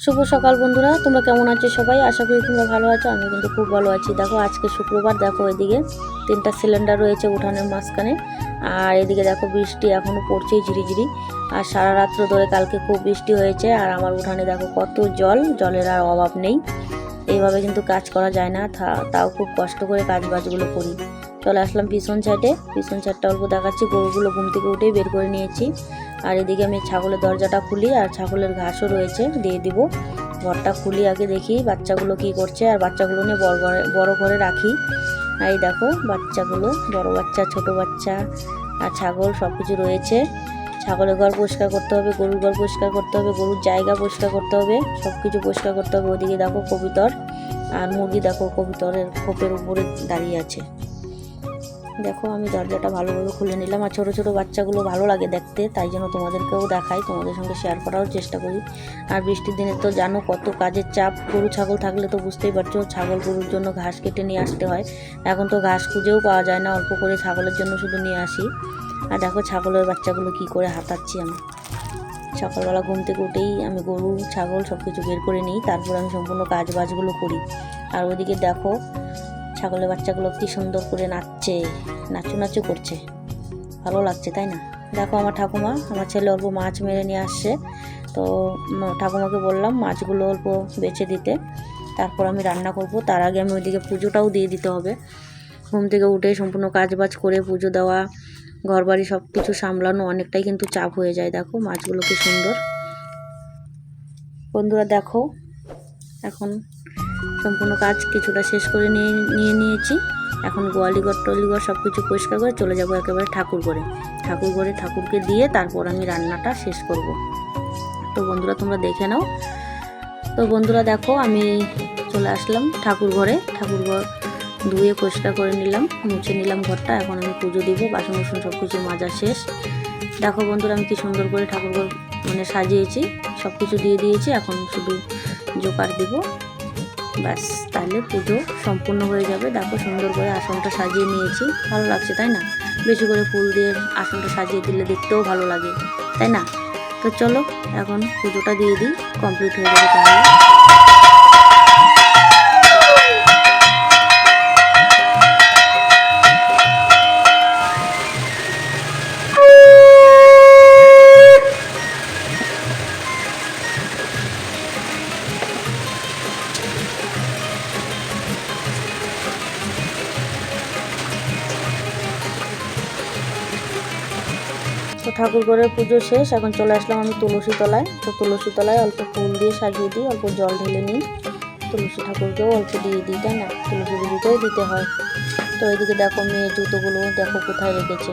শুভ সকাল বন্ধুরা, তোমরা কেমন আছো সবাই? আশা করি তোমরা ভালো আছো, আমি কিন্তু খুব ভালো আছি। দেখো, আজকে শুক্রবার, দেখো এদিকে তিনটা সিলিন্ডার রয়েছে উঠানের মাঝখানে। আর এদিকে দেখো বৃষ্টি এখনও পড়ছেই ঝিরিঝিরি। আর সারা রাত্র ধরে কালকে খুব বৃষ্টি হয়েছে, আর আমার উঠানে দেখো কত জল, জলের আর অভাব নেই। এইভাবে কিন্তু কাজ করা যায় না তাও খুব কষ্ট করে কাজ বাজগুলো করি। চলে আসলাম পিছন সাইডে পিছন সাইডটা অল্প দেখাচ্ছি, গরুগুলো ঘুম থেকে উঠেই বের করে নিয়েছি। আর এদিকে আমি ছাগলের দরজাটা খুলি আর ছাগলের ঘাসও রয়েছে, দিয়ে দিব। ঘরটা খুলি আগে দেখি বাচ্চাগুলো কি করছে আর বাচ্চাগুলো নিয়ে বড় ঘরে বড় ঘরে রাখি। আর এই দেখো, বাচ্চাগুলো, বড় বাচ্চা, ছোট বাচ্চা আর ছাগল সব কিছু রয়েছে। ছাগলের ঘর পরিষ্কার করতে হবে, গরুর ঘর পরিষ্কার করতে হবে, গরুর জায়গা পরিষ্কার করতে হবে সব কিছু পরিষ্কার করতে হবে। ওদিকে দেখো কবিতর আর মুরগি দেখো কবিতরের খোপের উপরে দাঁড়িয়ে আছে। দেখো, আমি দরজাটা ভালোভাবে খুলে নিলাম আর ছোটো ছোটো বাচ্চাগুলো ভালো লাগে দেখতে, তাই জন্য তোমাদেরকেও দেখাই, তোমাদের সঙ্গে শেয়ার করারও চেষ্টা করি। আর বৃষ্টির দিনে তো জানো কত কাজের চাপ, গরু, ছাগল থাকলে তো বুঝতেই পারছ, ছাগল গরুর জন্য ঘাস কেটে নিয়ে আসতে হয়। এখন তো ঘাস খুঁজেও পাওয়া যায় না, অল্প করে ছাগলের জন্য শুধু নিয়ে আসি। আর দেখো, ছাগলের বাচ্চাগুলো কি করে হাতাচ্ছি আমি। সকালবেলা ঘুম থেকে উঠেই আমি গরু, ছাগল সব কিছু বের করে নিই, তারপর আমি সম্পূর্ণ কাজ বাজগুলো করি। আর ওইদিকে দেখো ছাগলের বাচ্চাগুলো কি সুন্দর করে নাচছে, নাচু নাচু করছে। ভালো লাগছে, তাই না? দেখো আমার ঠাকুমা, আমার ছেলে অল্প মাছ মেরে নিয়ে আসছে। তো ঠাকুমাকে বললাম মাছগুলো অল্প বেছে দিতে, তারপর আমি রান্না করব। তার আগে আমি ওইদিকে পুজোটাও দিয়ে দিতে হবে। ঘুম থেকে উঠে সম্পূর্ণ কাজ বাজ করে পুজো দেওয়া ঘর বাড়ি সব কিছু সামলানো, অনেকটাই কিন্তু চাপ হয়ে যায়। দেখো মাছগুলো কি সুন্দর। বন্ধুরা দেখো, এখন সম্পূর্ণ কাজ কিছুটা শেষ করে নিয়ে নিয়ে নিয়েছি। এখন গোয়ালিঘর, টলিঘর সব কিছু পরিষ্কার করে চলে যাব একেবারে ঠাকুর ঘরে। ঠাকুর ঘরে ঠাকুরকে দিয়ে তারপর আমি রান্নাটা শেষ করব। তো বন্ধুরা, তোমরা দেখে নাও। তো বন্ধুরা, দেখো, আমি চলে আসলাম ঠাকুর ঘরে। ঠাকুর ঘর ধুয়ে পরিষ্কার করে নিলাম, মুছে নিলাম ঘরটা। এখন আমি পুজো দিব বাসন বাসন সব কিছু মাজা শেষ। দেখো বন্ধুরা, আমি কি সুন্দর করে ঠাকুর ঘর মানে সাজিয়েছি সব কিছু দিয়ে দিয়েছি। এখন শুধু জোকার দিব। ব্যাস, তাহলে পুজো সম্পূর্ণ হয়ে যাবে। দেখো সুন্দর করে আসনটা সাজিয়ে নিয়েছি। ভালো লাগছে, তাই না? বেশি করে ফুল দিয়ে আসনটা সাজিয়ে দিলে দেখতেও ভালো লাগে, তাই না? তো চলো, এখন পুজোটা দিয়ে দিই কমপ্লিট হয়ে যাবে তাহলে। ঠাকুর ঘরের পুজো শেষ, এখন চলে আসলাম আমি তুলসী তলায়। তো তুলসী তলায় অল্প ফুল দিয়ে সাজিয়ে দিই, অল্প জল ঢেলে নিই। তুলসী ঠাকুরকেও অল্প দিয়ে দিই, তাই না? তুলসী পুজোতেও দিতে হয়। তো এদিকে দেখো মেয়ে জুতোগুলো দেখো কোথায় রেখেছে।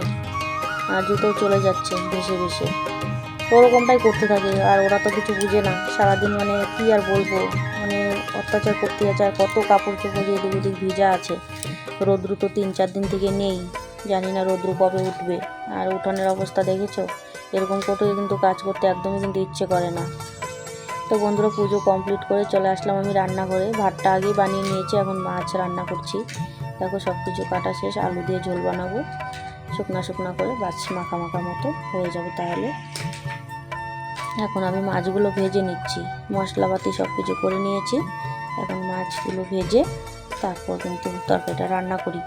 আর জুতো চলে যাচ্ছে ভেসে ভেসে। ওরকমটাই করতে থাকে, আর ওরা তো কিছু বুঝে না। সারাদিন মানে কি আর বলব? মানে অত্যাচার করতে আর কত কাপড় চোপড় এদিক ওদিক ভিজা আছে। রৌদ্র তো তিন চার দিন থেকে নেই। জানি না রৌদ্র কবে উঠবে। আর উঠানের অবস্থা দেখেছ? এরকম করে কিন্তু কাজ করতে একদমই কিন্তু ইচ্ছে করে না। তো বন্ধুরা, পুজো কমপ্লিট করে চলে আসলাম আমি রান্না করে ভাতটা আগেই বানিয়ে নিয়েছি, এখন মাছ রান্না করছি। দেখো সব কিছু কাটা শেষ, আলু দিয়ে ঝোল বানাবো। শুকনা শুকনা করে বাছ মাখা মাখা মতো হয়ে যাবে তাহলে। এখন আমি মাছগুলো ভেজে নিচ্ছি। মশলাপাতি সব কিছু করে নিয়েছি। এখন মাছগুলো ভেজে তারপর কিন্তু তরকারিটা রান্না করি।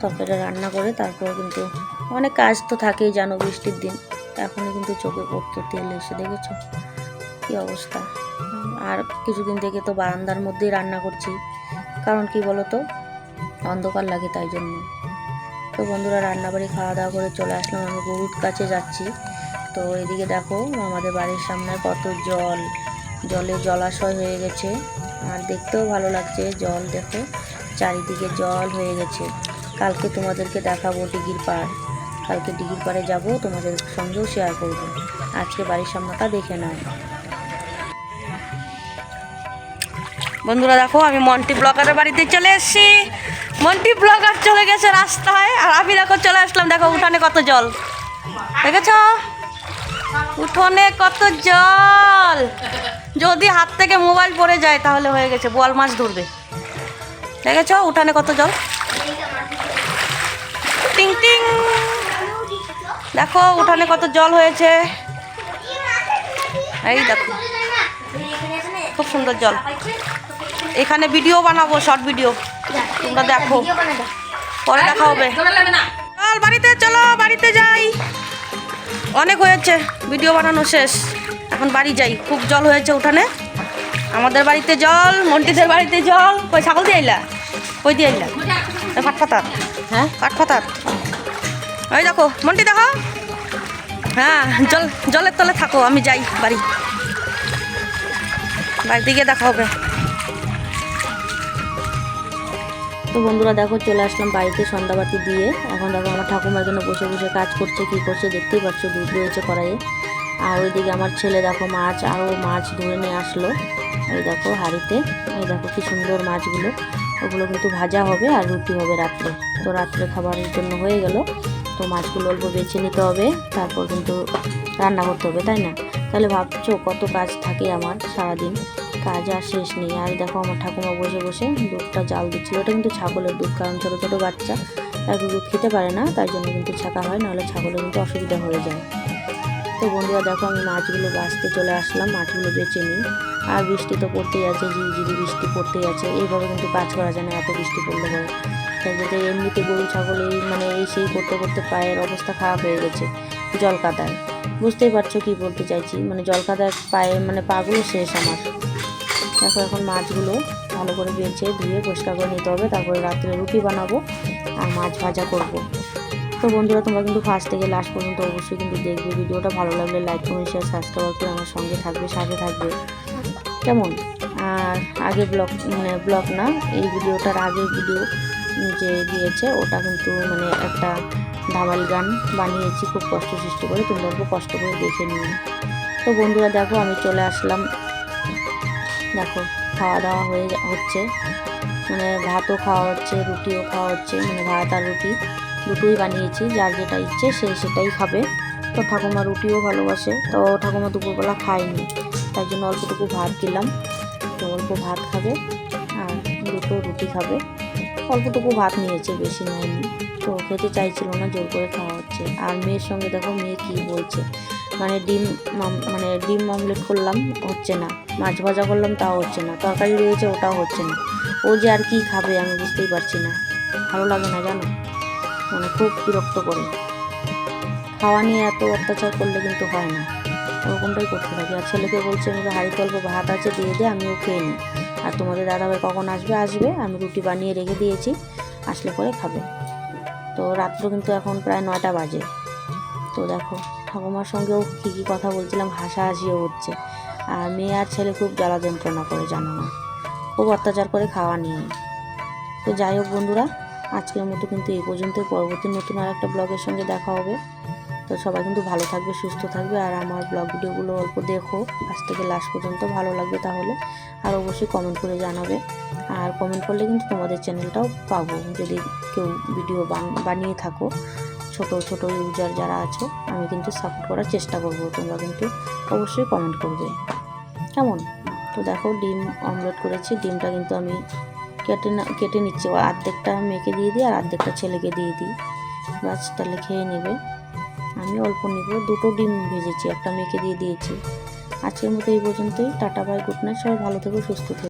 তরকারিটা রান্না করে, তারপর কিন্তু অনেক কাজ তো থাকেই জানো বৃষ্টির দিন। এখনই কিন্তু চোখে পড়তো তেল এসে দেখেছ? কি অবস্থা? আর কিছুদিন থেকে তো বারান্দার মধ্যেই রান্না করছি। কারণ কি বলো তো অন্ধকার লাগে তাই জন্য। তো বন্ধুরা, রান্নাবাড়ি খাওয়া দাওয়া করে চলে আসলাম। আমি গরুর কাছে যাচ্ছি। তো এদিকে দেখো, আমাদের বাড়ির সামনে কত জল। জলে জলাশয় হয়ে গেছে। আর দেখতেও ভালো লাগছে, জল দেখো, চারিদিকে জল হয়ে গেছে। কালকে তোমাদেরকে দেখাবো ডিগির পাড়। কালকে ডিগির পাড়ে যাব, তোমাদের সঙ্গেও শেয়ার করব। আজকে বাড়ির সামনেটা দেখে নাও। বন্ধুরা দেখো, আমি মন্টি ব্লগারের বাড়িতে চলে এসেছি। মন্টি ব্লগার চলে গেছে রাস্তায়, আর আমি দেখো চলে আসলাম, দেখো উঠানে কত জল। দেখেছ? উঠোনে কত জল। যদি হাত থেকে মোবাইল পড়ে যায়, তাহলে হয়ে গেছে, বোয়াল মাছ ধরবে। দেখেছ? উঠানে কত জল। টিং। দেখো উঠানে কত জল হয়েছে। এই দেখো। খুব সুন্দর জল। এখানে ভিডিও বানাবো শর্ট ভিডিও তোমরা দেখো। পরে দেখা হবে। চল বাড়িতে চলো বাড়িতে যাই। অনেক হয়েছে ভিডিও বানানো শেষ। এখন বাড়ি যাই। খুব জল হয়েছে উঠানে। আমাদের বাড়িতে জল মন্টিদের বাড়িতে জল। কই ছাগল দিয়ে আইলা? কই দিয়ে আইলা? ফাতাত হ্যাঁ? ফাতাত ওই দেখো, মন্টি দেখো। হ্যাঁ জল, জলের তলে থাকো, আমি যাই বাড়ি। বাড়িতে গিয়ে দেখা হবে। তো বন্ধুরা দেখো, চলে আসলাম বাড়িতে সন্ধ্যাবাতি দিয়ে। এখন দেখো, আমার ঠাকুমা এখানে বসে বসে কাজ করছে, কি করছে দেখতেই পাচ্ছ দুধ রয়েছে কড়াইয়ে। আর ওইদিকে আমার ছেলে দেখো, মাছ, আরও মাছ ধরে নিয়ে আসলো। এই দেখো, হাঁড়িতে। এই দেখো, কি সুন্দর মাছগুলো। ওগুলো কিন্তু ভাজা হবে আর রুটি হবে রাত্রে। তো রাত্রে খাবারের জন্য হয়ে গেল। তো মাছগুলো অল্প বেছে নিতে হবে, তারপর কিন্তু রান্না করতে হবে, তাই না? তাহলে ভাবছ কত কাজ থাকে আমার সারাদিন? কাজ আর শেষ নেই। আর দেখো আমার ঠাকুমা বসে বসে দুধটা জাল দিচ্ছিল। ওটা কিন্তু ছাগলের দুধ, কারণ ছোটো ছোটো বাচ্চা, তারা দুধ খেতে পারে না, তার জন্য কিন্তু ছাকা হয়, নাহলে ছাগলের কিন্তু অসুবিধা হয়ে যায়। তো বন্ধুরা দেখো আমি মাছগুলো বাঁচতে চলে আসলাম, মাছগুলো বেছে নিই। আর বৃষ্টি তো পড়তেই আছে, ঝিরিঝিরি বৃষ্টি পড়তেই আছে। এইভাবে কিন্তু কাজ করা যায় না, এত বৃষ্টি পড়লে পরে। যাতে এমনিতে গরু, ছাগল এই মানে এই সেই করতে করতে পায়ের অবস্থা খারাপ হয়ে গেছে, জল কাদায়। বুঝতেই পারছ কি বলতে চাইছি মানে জল কাদায় পায়ে মানে পাগুলো শেষ আমার। দেখো এখন মাছগুলো ভালো করে বেছে ধুয়ে পরিষ্কার করে নিতে হবে, তারপরে রাত্রে রুটি বানাবো আর মাছ ভাজা করব। তো বন্ধুরা, তোমরা কিন্তু ফার্স্ট থেকে লাস্ট পর্যন্ত অবশ্যই কিন্তু দেখবে ভিডিওটা, ভালো লাগলে লাইক কমেন্ট শেয়ার সাবস্ক্রাইব করে আমার সঙ্গে থাকবে, সাথে থাকবে। কেমন? আর আগে ব্লগ মানে ব্লগ না, এই ভিডিওটার আগে ভিডিও যে দিয়েছে, ওটা কিন্তু মানে একটা ধামাল গান বানিয়েছি, খুব কষ্ট সৃষ্টি করে। তোমরা অল্প কষ্ট করে দেখে নিও। তো বন্ধুরা, দেখো, আমি চলে আসলাম। দেখো খাওয়া দাওয়া হয়ে হচ্ছে। মানে ভাতও খাওয়া হচ্ছে, রুটিও খাওয়া হচ্ছে মানে ভাত আর রুটি দুটোই বানিয়েছি। যার যেটা ইচ্ছে, সে সেটাই খাবে। তো ঠাকুমা রুটিও ভালোবাসে। তো ঠাকুমা দুপুরবেলা খায়নি, তাই জন্য অল্পটুকু ভাত দিলাম। তো অল্প ভাত খাবে আর দুটো রুটি খাবে। অল্পটুকু ভাত নিয়েছে, বেশি নেয়নি। তো খেতে চাইছিল না জোর করে খাওয়া হচ্ছে। আর মেয়ের সঙ্গে দেখো মেয়ে কী বলছে। মানে ডিম মানে ডিম অমলেট করলাম, হচ্ছে না। মাছ ভাজা করলাম, তাও হচ্ছে না। তরকারি রয়েছে, ওটাও হচ্ছে না। ও যে আর কি খাবে, আমি বুঝতেই পারছি না। ভালো লাগে না, জানো? মানে খুব বিরক্ত করে। খাওয়া নিয়ে এত অত্যাচার করলে কিন্তু হয় না। ওরকমটাই করতে থাকি। আর ছেলেকে বলছে, আমাকে হাঁড়িতে অল্প ভাত আছে, দিয়ে দে আমিও খেয়ে নিই। আর তোমাদের দাদাভাই কখন আসবে? আসবে। আমি রুটি বানিয়ে রেখে দিয়েছি। আসলে পরে খাবে। তো রাত্র কিন্তু এখন প্রায় নয়টা বাজে। তো দেখো, ঠাকুমার সঙ্গেও কী কী কথা বলছিলাম, হাসাহাসিও হচ্ছে। আর মেয়ে আর ছেলে খুব জ্বালা যন্ত্রণা করে, জানো না খুব অত্যাচার করে খাওয়া নিয়ে। তো যাই হোক বন্ধুরা, আজকের মতো কিন্তু এই পর্যন্তই। পরবর্তী নতুন আর একটা ব্লগের সঙ্গে দেখা হবে। তো সবাই কিন্তু ভালো থাকবে, সুস্থ থাকবে। আর আমার ব্লগ ভিডিওগুলো অল্প দেখো, আজ থেকে লাস্ট পর্যন্ত ভালো লাগবে তাহলে। আর অবশ্যই কমেন্ট করে জানাবে। আর কমেন্ট করলে কিন্তু তোমাদের চ্যানেলটাও পাবো। যদি কেউ ভিডিও বান- বানিয়ে থাকো, ছোট ছোট ইউজার যারা আছো, আমি কিন্তু সাপোর্ট করার চেষ্টা করব। তোমরা কিন্তু অবশ্যই কমেন্ট করবে। কেমন? তো দেখো, ডিম অমলেট করেছি। ডিমটা কিন্তু আমি কেটে না, কেটে নিচ্ছি। অর্ধেকটা মেয়েকে দিয়ে দিই, আর অর্ধেকটা ছেলেকে দিয়ে দিই। তাহলে খেয়ে নেবে। আমি অল্প নেব, দুটো ডিম ভেজেছি, একটা মেখে দিয়ে দিয়েছি। আজকের মতো এই পর্যন্তই, টাটা বাই গুড নাইট সবাই ভালো থেকো, সুস্থ থেকো।